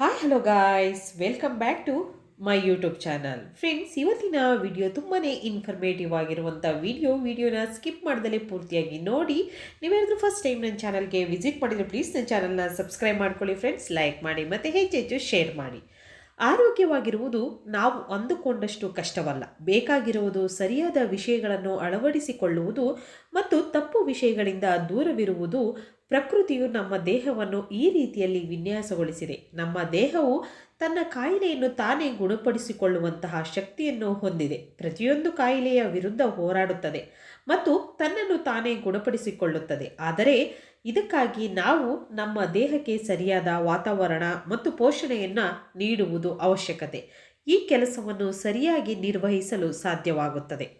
Hi hello guys welcome back to my YouTube channel friends ಇವತ್ತಿನ video ತುಂಬಾ informative ಆಗಿರುವಂಥ video ವಿಡಿಯೋನ skip ಮಾಡದಲ್ಲೇ ಪೂರ್ತಿಯಾಗಿ ನೋಡಿ. ನೀವೇನಾದರೂ ಫಸ್ಟ್ ಟೈಮ್ ನನ್ನ ಚಾನಲ್ಗೆ ವಿಸಿಟ್ ಮಾಡಿದರೆ ಪ್ಲೀಸ್ ನನ್ನ ಚಾನಲ್ನ ಸಬ್ಸ್ಕ್ರೈಬ್ ಮಾಡ್ಕೊಳ್ಳಿ ಫ್ರೆಂಡ್ಸ್ ಲೈಕ್ ಮಾಡಿ ಮತ್ತು ಹೆಚ್ಚೆಚ್ಚು ಶೇರ್ ಮಾಡಿ. ಆರೋಗ್ಯವಾಗಿರುವುದು ನಾವು ಅಂದುಕೊಂಡಷ್ಟು ಕಷ್ಟವಲ್ಲ. ಬೇಕಾಗಿರುವುದು ಸರಿಯಾದ ವಿಷಯಗಳನ್ನು ಅಳವಡಿಸಿಕೊಳ್ಳುವುದು ಮತ್ತು ತಪ್ಪು ವಿಷಯಗಳಿಂದ ದೂರವಿರುವುದು ಪ್ರಕೃತಿಯು ನಮ್ಮ ದೇಹವನ್ನು ಈ ರೀತಿಯಲ್ಲಿ ವಿನ್ಯಾಸಗೊಳಿಸಿದೆ. ನಮ್ಮ ದೇಹವು ತನ್ನ ಕಾಯಿಲೆಯನ್ನು ತಾನೇ ಗುಣಪಡಿಸಿಕೊಳ್ಳುವಂತಹ ಶಕ್ತಿಯನ್ನು ಹೊಂದಿದೆ. ಪ್ರತಿಯೊಂದು ಕಾಯಿಲೆಯ ವಿರುದ್ಧ ಹೋರಾಡುತ್ತದೆ ಮತ್ತು ತನ್ನನ್ನು ತಾನೇ ಗುಣಪಡಿಸಿಕೊಳ್ಳುತ್ತದೆ. ಆದರೆ ಇದಕ್ಕಾಗಿ ನಾವು ನಮ್ಮ ದೇಹಕ್ಕೆ ಸರಿಯಾದ ವಾತಾವರಣ ಮತ್ತು ಪೋಷಣೆಯನ್ನು ನೀಡುವುದು ಅವಶ್ಯಕತೆ. ಈ ಕೆಲಸವನ್ನು ಸರಿಯಾಗಿ ನಿರ್ವಹಿಸಲು ಸಾಧ್ಯವಾಗುತ್ತದೆ.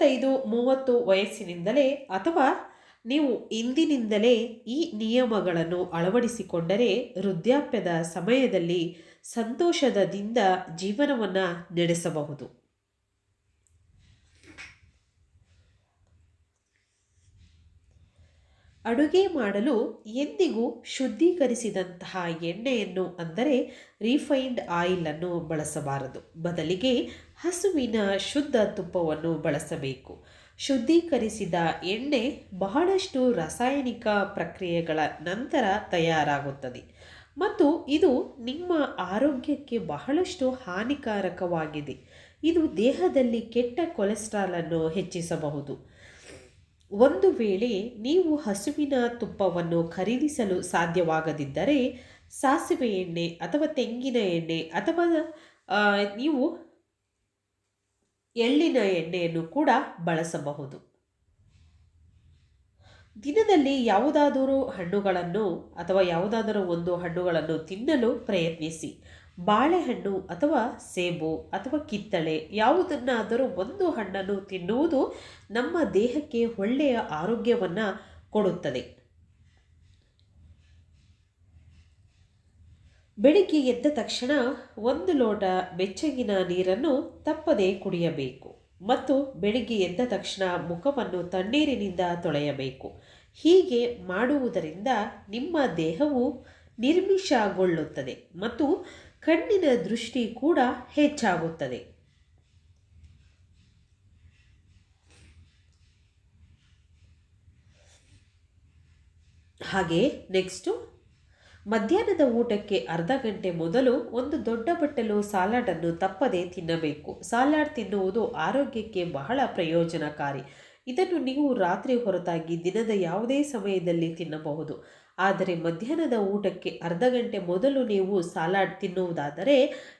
ಇಪ್ಪತ್ತೈದು ಮೂವತ್ತು ವಯಸ್ಸಿನಿಂದಲೇ ಅಥವಾ ನೀವು ಇಂದಿನಿಂದಲೇ ಈ ನಿಯಮಗಳನ್ನು ಅಳವಡಿಸಿಕೊಂಡರೆ ವೃದ್ಧಾಪ್ಯದ ಸಮಯದಲ್ಲಿ ಸಂತೋಷದಿಂದ ಜೀವನವನ್ನು ನಡೆಸಬಹುದು. ಅಡುಗೆ ಮಾಡಲು ಎಂದಿಗೂ ಶುದ್ಧೀಕರಿಸಿದಂತಹ ಎಣ್ಣೆಯನ್ನು ಅಂದರೆ ರಿಫೈನ್ಡ್ ಆಯಿಲನ್ನು ಬಳಸಬಾರದು. ಬದಲಿಗೆ ಹಸುವಿನ ಶುದ್ಧ ತುಪ್ಪವನ್ನು ಬಳಸಬೇಕು. ಶುದ್ಧೀಕರಿಸಿದ ಎಣ್ಣೆ ಬಹಳಷ್ಟು ರಾಸಾಯನಿಕ ಪ್ರಕ್ರಿಯೆಗಳ ನಂತರ ತಯಾರಾಗುತ್ತದೆ. ಮತ್ತು ಇದು ನಿಮ್ಮ ಆರೋಗ್ಯಕ್ಕೆ ಬಹಳಷ್ಟು ಹಾನಿಕಾರಕವಾಗಿದೆ. ಇದು ದೇಹದಲ್ಲಿ ಕೆಟ್ಟ ಕೊಲೆಸ್ಟ್ರಾಲನ್ನು ಹೆಚ್ಚಿಸಬಹುದು. ಒಂದು ವೇಳೆ ನೀವು ಹಸುವಿನ ತುಪ್ಪವನ್ನು ಖರೀದಿಸಲು ಸಾಧ್ಯವಾಗದಿದ್ದರೆ ಸಾಸಿವೆ ಎಣ್ಣೆ ಅಥವಾ ತೆಂಗಿನ ಎಣ್ಣೆ ಅಥವಾ ನೀವು ಎಳ್ಳಿನ ಎಣ್ಣೆಯನ್ನು ಕೂಡ ಬಳಸಬಹುದು. ದಿನದಲ್ಲಿ ಯಾವುದಾದರೂ ಹಣ್ಣುಗಳನ್ನು ಅಥವಾ ಯಾವುದಾದರೂ ಒಂದು ಹಣ್ಣುಗಳನ್ನು ತಿನ್ನಲು ಪ್ರಯತ್ನಿಸಿ. ಬಾಳೆಹಣ್ಣು ಅಥವಾ ಸೇಬು ಅಥವಾ ಕಿತ್ತಳೆ ಯಾವುದನ್ನಾದರೂ ಒಂದು ಹಣ್ಣನ್ನು ತಿನ್ನುವುದು ನಮ್ಮ ದೇಹಕ್ಕೆ ಒಳ್ಳೆಯ ಆರೋಗ್ಯವನ್ನು ಕೊಡುತ್ತದೆ. ಬೆಳಿಗ್ಗೆ ಎದ್ದ ತಕ್ಷಣ ಒಂದು ಲೋಟ ಬೆಚ್ಚಗಿನ ನೀರನ್ನು ತಪ್ಪದೇ ಕುಡಿಯಬೇಕು ಮತ್ತು ಬೆಳಿಗ್ಗೆ ಎದ್ದ ತಕ್ಷಣ ಮುಖವನ್ನು ತಣ್ಣೀರಿನಿಂದ ತೊಳೆಯಬೇಕು. ಹೀಗೆ ಮಾಡುವುದರಿಂದ ನಿಮ್ಮ ದೇಹವು ನಿರ್ಮಿಷಗೊಳ್ಳುತ್ತದೆ ಮತ್ತು ಕಣ್ಣಿನ ದೃಷ್ಟಿ ಕೂಡ ಹೆಚ್ಚಾಗುತ್ತದೆ. ಹಾಗೆ ನೆಕ್ಸ್ಟು, ಮಧ್ಯಾಹ್ನದ ಊಟಕ್ಕೆ ಅರ್ಧ ಗಂಟೆ ಮೊದಲು ಒಂದು ದೊಡ್ಡ ಬಟ್ಟಲು ಸಾಲಾಡನ್ನು ತಪ್ಪದೇ ತಿನ್ನಬೇಕು. ಸಾಲಾಡ್ ತಿನ್ನುವುದು ಆರೋಗ್ಯಕ್ಕೆ ಬಹಳ ಪ್ರಯೋಜನಕಾರಿ. ಇದನ್ನು ನೀವು ರಾತ್ರಿ ಹೊರತಾಗಿ ದಿನದ ಯಾವುದೇ ಸಮಯದಲ್ಲಿ ತಿನ್ನಬಹುದು. ಆದರೆ ಮಧ್ಯಾಹ್ನದ ಊಟಕ್ಕೆ ಅರ್ಧ ಗಂಟೆ ಮೊದಲು ನೀವು ಸಲಾಡ್ ತಿನ್ನುವುದಾದರೆ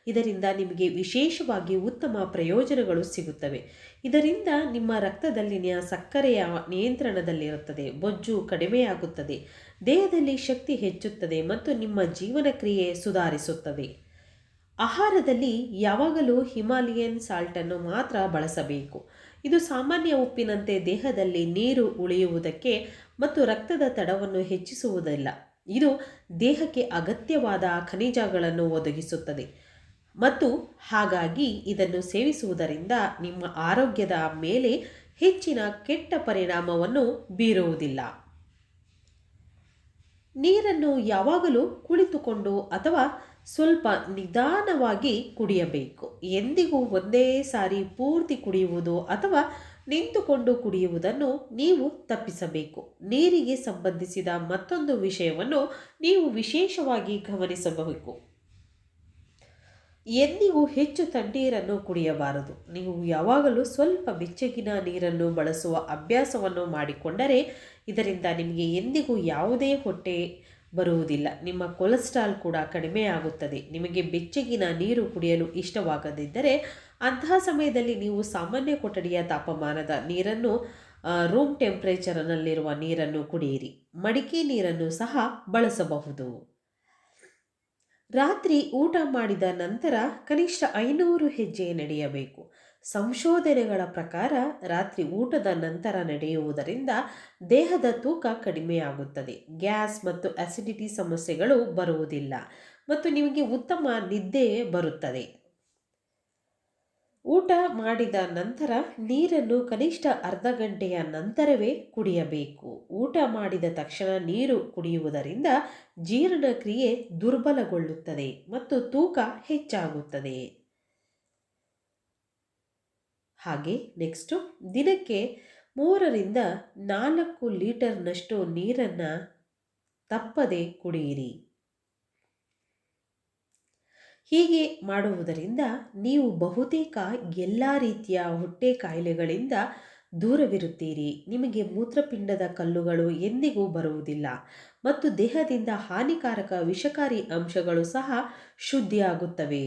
ಇದರಿಂದ ನಿಮಗೆ ವಿಶೇಷವಾಗಿ ಉತ್ತಮ ಪ್ರಯೋಜನಗಳು ಸಿಗುತ್ತವೆ. ಇದರಿಂದ ನಿಮ್ಮ ರಕ್ತದಲ್ಲಿನ ಸಕ್ಕರೆಯ ನಿಯಂತ್ರಣದಲ್ಲಿರುತ್ತದೆ, ಬೊಜ್ಜು ಕಡಿಮೆಯಾಗುತ್ತದೆ, ದೇಹದಲ್ಲಿ ಶಕ್ತಿ ಹೆಚ್ಚುತ್ತದೆ ಮತ್ತು ನಿಮ್ಮ ಜೀವನ ಕ್ರಿಯೆ ಸುಧಾರಿಸುತ್ತದೆ. ಆಹಾರದಲ್ಲಿ ಯಾವಾಗಲೂ ಹಿಮಾಲಯನ್ ಸಾಲ್ಟನ್ನು ಮಾತ್ರ ಬಳಸಬೇಕು. ಇದು ಸಾಮಾನ್ಯ ಉಪ್ಪಿನಂತೆ ದೇಹದಲ್ಲಿ ನೀರು ಉಳಿಯುವುದಕ್ಕೆ ಮತ್ತು ರಕ್ತದ ತಡವನ್ನು ಹೆಚ್ಚಿಸುವುದಿಲ್ಲ. ಇದು ದೇಹಕ್ಕೆ ಅಗತ್ಯವಾದ ಖನಿಜಗಳನ್ನು ಒದಗಿಸುತ್ತದೆ. ಮತ್ತು ಹಾಗಾಗಿ ಇದನ್ನು ಸೇವಿಸುವುದರಿಂದ ನಿಮ್ಮ ಆರೋಗ್ಯದ ಮೇಲೆ ಹೆಚ್ಚಿನ ಕೆಟ್ಟ ಪರಿಣಾಮವನ್ನು ಬೀರುವುದಿಲ್ಲ. ನೀರನ್ನು ಯಾವಾಗಲೂ ಕುಳಿತುಕೊಂಡು ಅಥವಾ ಸ್ವಲ್ಪ ನಿಧಾನವಾಗಿ ಕುಡಿಯಬೇಕು. ಎಂದಿಗೂ ಒಂದೇ ಸಾರಿ ಪೂರ್ತಿ ಕುಡಿಯುವುದು ಅಥವಾ ನಿಂತುಕೊಂಡು ಕುಡಿಯುವುದನ್ನು ನೀವು ತಪ್ಪಿಸಬೇಕು. ನೀರಿಗೆ ಸಂಬಂಧಿಸಿದ ಮತ್ತೊಂದು ವಿಷಯವನ್ನು ನೀವು ವಿಶೇಷವಾಗಿ ಗಮನಿಸಬೇಕು. ಎಂದಿಗೂ ಹೆಚ್ಚು ತಣ್ಣೀರನ್ನು ಕುಡಿಯಬಾರದು. ನೀವು ಯಾವಾಗಲೂ ಸ್ವಲ್ಪ ಬೆಚ್ಚಗಿನ ನೀರನ್ನು ಬಳಸುವ ಅಭ್ಯಾಸವನ್ನು ಮಾಡಿಕೊಂಡರೆ ಇದರಿಂದ ನಿಮಗೆ ಎಂದಿಗೂ ಯಾವುದೇ ಹೊಟ್ಟೆ ಬರುವುದಿಲ್ಲ. ನಿಮ್ಮ ಕೊಲೆಸ್ಟ್ರಾಲ್ ಕೂಡ ಕಡಿಮೆಯಾಗುತ್ತದೆ ನಿಮಗೆ ಬೆಚ್ಚಗಿನ ನೀರು ಕುಡಿಯಲು ಇಷ್ಟವಾಗದಿದ್ದರೆ ಅಂತಹ ಸಮಯದಲ್ಲಿ ನೀವು ಸಾಮಾನ್ಯ ಕೊಠಡಿಯ ತಾಪಮಾನದ ನೀರನ್ನು ರೂಮ್ ಟೆಂಪ್ರೇಚರ್ನಲ್ಲಿರುವ ನೀರನ್ನು ಕುಡಿಯಿರಿ. ಮಡಿಕೆ ನೀರನ್ನು ಸಹ ಬಳಸಬಹುದು. ರಾತ್ರಿ ಊಟ ಮಾಡಿದ ನಂತರ ಕನಿಷ್ಠ ಐನೂರು ಹೆಜ್ಜೆ ನಡೆಯಬೇಕು. ಸಂಶೋಧನೆಗಳ ಪ್ರಕಾರ ರಾತ್ರಿ ಊಟದ ನಂತರ ನಡೆಯುವುದರಿಂದ ದೇಹದ ತೂಕ ಕಡಿಮೆಯಾಗುತ್ತದೆ. ಗ್ಯಾಸ್ ಮತ್ತು ಅಸಿಡಿಟಿ ಸಮಸ್ಯೆಗಳು ಬರುವುದಿಲ್ಲ ಮತ್ತು ನಿಮಗೆ ಉತ್ತಮ ನಿದ್ದೆ ಬರುತ್ತದೆ. ಊಟ ಮಾಡಿದ ನಂತರ ನೀರನ್ನು ಕನಿಷ್ಠ ಅರ್ಧ ಗಂಟೆಯ ನಂತರವೇ ಕುಡಿಯಬೇಕು. ಊಟ ಮಾಡಿದ ತಕ್ಷಣ ನೀರು ಕುಡಿಯುವುದರಿಂದ ಜೀರ್ಣಕ್ರಿಯೆ ದುರ್ಬಲಗೊಳ್ಳುತ್ತದೆ ಮತ್ತು ತೂಕ ಹೆಚ್ಚಾಗುತ್ತದೆ. ಹಾಗೆ ನೆಕ್ಸ್ಟು ದಿನಕ್ಕೆ ಮೂರರಿಂದ ನಾಲ್ಕು ಲೀಟರ್ನಷ್ಟು ನೀರನ್ನು ತಪ್ಪದೆ ಕುಡಿಯಿರಿ. ಹೀಗೆ ಮಾಡುವುದರಿಂದ ನೀವು ಬಹುತೇಕ ಎಲ್ಲ ರೀತಿಯ ಹೊಟ್ಟೆ ಕಾಯಿಲೆಗಳಿಂದ ದೂರವಿರುತ್ತೀರಿ. ನಿಮಗೆ ಮೂತ್ರಪಿಂಡದ ಕಲ್ಲುಗಳು ಎಂದಿಗೂ ಬರುವುದಿಲ್ಲ ಮತ್ತು ದೇಹದಿಂದ ಹಾನಿಕಾರಕ ವಿಷಕಾರಿ ಅಂಶಗಳು ಸಹ ಶುದ್ಧಿಯಾಗುತ್ತವೆ.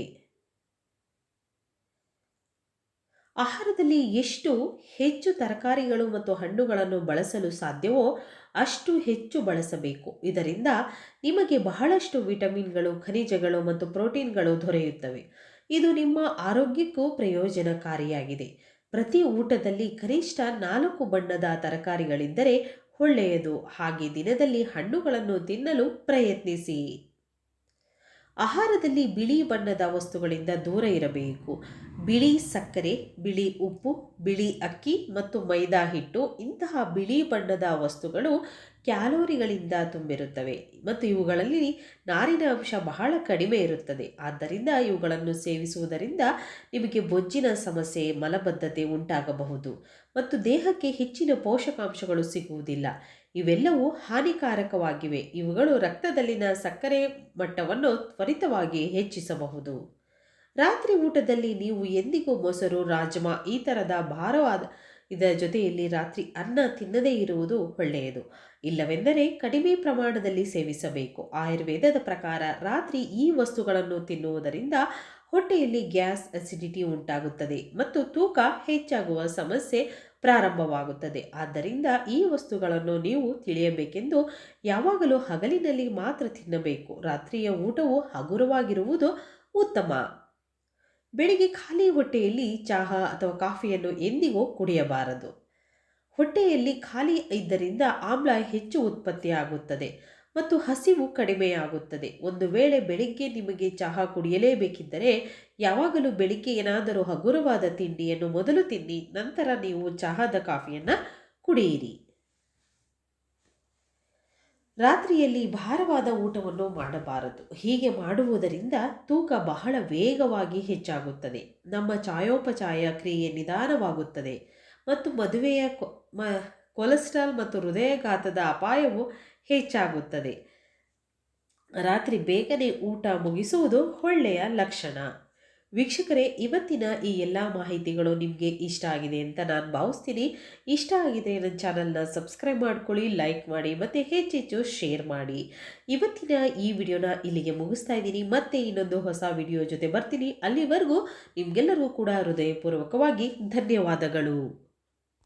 ಆಹಾರದಲ್ಲಿ ಎಷ್ಟು ಹೆಚ್ಚು ತರಕಾರಿಗಳು ಮತ್ತು ಹಣ್ಣುಗಳನ್ನು ಬಳಸಲು ಸಾಧ್ಯವೋ ಅಷ್ಟು ಹೆಚ್ಚು ಬಳಸಬೇಕು. ಇದರಿಂದ ನಿಮಗೆ ಬಹಳಷ್ಟು ವಿಟಮಿನ್ಗಳು, ಖನಿಜಗಳು ಮತ್ತು ಪ್ರೋಟೀನ್ಗಳು ದೊರೆಯುತ್ತವೆ. ಇದು ನಿಮ್ಮ ಆರೋಗ್ಯಕ್ಕೂ ಪ್ರಯೋಜನಕಾರಿಯಾಗಿದೆ. ಪ್ರತಿ ಊಟದಲ್ಲಿ ಕನಿಷ್ಠ ನಾಲ್ಕು ಬಣ್ಣದ ತರಕಾರಿಗಳಿದ್ದರೆ ಒಳ್ಳೆಯದು. ಹಾಗೆ ದಿನದಲ್ಲಿ ಹಣ್ಣುಗಳನ್ನು ತಿನ್ನಲು ಪ್ರಯತ್ನಿಸಿ. ಆಹಾರದಲ್ಲಿ ಬಿಳಿ ಬಣ್ಣದ ವಸ್ತುಗಳಿಂದ ದೂರ ಇರಬೇಕು. ಬಿಳಿ ಸಕ್ಕರೆ, ಬಿಳಿ ಉಪ್ಪು, ಬಿಳಿ ಅಕ್ಕಿ ಮತ್ತು ಮೈದಾ ಹಿಟ್ಟು ಇಂತಹ ಬಿಳಿ ಬಣ್ಣದ ವಸ್ತುಗಳು ಕ್ಯಾಲೋರಿಗಳಿಂದ ತುಂಬಿರುತ್ತವೆ ಮತ್ತು ಇವುಗಳಲ್ಲಿ ನಾರಿನ ಅಂಶ ಬಹಳ ಕಡಿಮೆ ಇರುತ್ತದೆ. ಆದ್ದರಿಂದ ಇವುಗಳನ್ನು ಸೇವಿಸುವುದರಿಂದ ನಿಮಗೆ ಬೊಜ್ಜಿನ ಸಮಸ್ಯೆ, ಮಲಬದ್ಧತೆ ಉಂಟಾಗಬಹುದು ಮತ್ತು ದೇಹಕ್ಕೆ ಹೆಚ್ಚಿನ ಪೋಷಕಾಂಶಗಳು ಸಿಗುವುದಿಲ್ಲ. ಇವೆಲ್ಲವೂ ಹಾನಿಕಾರಕವಾಗಿವೆ. ಇವುಗಳು ರಕ್ತದಲ್ಲಿನ ಸಕ್ಕರೆ ಮಟ್ಟವನ್ನು ತ್ವರಿತವಾಗಿ ಹೆಚ್ಚಿಸಬಹುದು. ರಾತ್ರಿ ಊಟದಲ್ಲಿ ನೀವು ಎಂದಿಗೂ ಮೊಸರು, ರಾಜ್ಮಾ ಈ ಥರದ ಭಾರವಾದ ಇದರ ಜೊತೆಯಲ್ಲಿ ರಾತ್ರಿ ಅನ್ನ ತಿನ್ನದೇ ಇರುವುದು ಒಳ್ಳೆಯದು. ಇಲ್ಲವೆಂದರೆ ಕಡಿಮೆ ಪ್ರಮಾಣದಲ್ಲಿ ಸೇವಿಸಬೇಕು. ಆಯುರ್ವೇದದ ಪ್ರಕಾರ ರಾತ್ರಿ ಈ ವಸ್ತುಗಳನ್ನು ತಿನ್ನುವುದರಿಂದ ಹೊಟ್ಟೆಯಲ್ಲಿ ಗ್ಯಾಸ್ ಅಸಿಡಿಟಿ ಉಂಟಾಗುತ್ತದೆ ಮತ್ತು ತೂಕ ಹೆಚ್ಚಾಗುವ ಸಮಸ್ಯೆ ಪ್ರಾರಂಭವಾಗುತ್ತದೆ. ಆದ್ದರಿಂದ ಈ ವಸ್ತುಗಳನ್ನು ನೀವು ತಿಳಿಯಬೇಕೆಂದು ಯಾವಾಗಲೂ ಹಗಲಿನಲ್ಲಿ ಮಾತ್ರ ತಿನ್ನಬೇಕು. ರಾತ್ರಿಯ ಊಟವು ಹಗುರವಾಗಿರುವುದು ಉತ್ತಮ. ಬೆಳಿಗ್ಗೆ ಖಾಲಿ ಹೊಟ್ಟೆಯಲ್ಲಿ ಚಹಾ ಅಥವಾ ಕಾಫಿಯನ್ನು ಎಂದಿಗೂ ಕುಡಿಯಬಾರದು. ಹೊಟ್ಟೆಯಲ್ಲಿ ಖಾಲಿ ಇದ್ದರಿಂದ ಆಮ್ಲ ಹೆಚ್ಚು ಉತ್ಪತ್ತಿಯಾಗುತ್ತದೆ. ಮತ್ತು ಹಸಿವು ಕಡಿಮೆಯಾಗುತ್ತದೆ. ಒಂದು ವೇಳೆ ಬೆಳಿಗ್ಗೆ ನಿಮಗೆ ಚಹಾ ಕುಡಿಯಲೇಬೇಕಿದ್ದರೆ, ಯಾವಾಗಲೂ ಬೆಳಿಗ್ಗೆ ಏನಾದರೂ ಹಗುರವಾದ ತಿಂಡಿಯನ್ನು ಮೊದಲು ತಿನ್ನಿ, ನಂತರ ನೀವು ಚಹಾದ ಕಾಫಿಯನ್ನು ಕುಡಿಯಿರಿ. ರಾತ್ರಿಯಲ್ಲಿ ಭಾರವಾದ ಊಟವನ್ನು ಮಾಡಬಾರದು. ಹೀಗೆ ಮಾಡುವುದರಿಂದ ತೂಕ ಬಹಳ ವೇಗವಾಗಿ ಹೆಚ್ಚಾಗುತ್ತದೆ. ನಮ್ಮ ಚಾಯೋಪಚಾಯ ಕ್ರಿಯೆ ನಿಧಾನವಾಗುತ್ತದೆ ಮತ್ತು ಮದುವೆಯ ಕೊಲೆಸ್ಟ್ರಾಲ್ ಮತ್ತು ಹೃದಯಘಾತದ ಅಪಾಯವು ಹೆಚ್ಚಾಗುತ್ತದೆ. ರಾತ್ರಿ ಬೇಗನೆ ಊಟ ಮುಗಿಸುವುದು ಒಳ್ಳೆಯ ಲಕ್ಷಣ. ವೀಕ್ಷಕರೇ, ಇವತ್ತಿನ ಈ ಎಲ್ಲ ಮಾಹಿತಿಗಳು ನಿಮಗೆ ಇಷ್ಟ ಆಗಿದೆ ಅಂತ ನಾನು ಭಾವಿಸ್ತೀನಿ. ಇಷ್ಟ ಆಗಿದೆ ನನ್ನ ಚಾನಲ್ನ ಸಬ್ಸ್ಕ್ರೈಬ್ ಮಾಡ್ಕೊಳ್ಳಿ, ಲೈಕ್ ಮಾಡಿ, ಮತ್ತು ಹೆಚ್ಚೆಚ್ಚು ಶೇರ್ ಮಾಡಿ. ಇವತ್ತಿನ ಈ ವಿಡಿಯೋನ ಇಲ್ಲಿಗೆ ಮುಗಿಸ್ತಾ ಇದ್ದೀನಿ. ಮತ್ತೆ ಇನ್ನೊಂದು ಹೊಸ ವಿಡಿಯೋ ಜೊತೆ ಬರ್ತೀನಿ. ಅಲ್ಲಿವರೆಗೂ ನಿಮಗೆಲ್ಲರಿಗೂ ಕೂಡ ಹೃದಯಪೂರ್ವಕವಾಗಿ ಧನ್ಯವಾದಗಳು.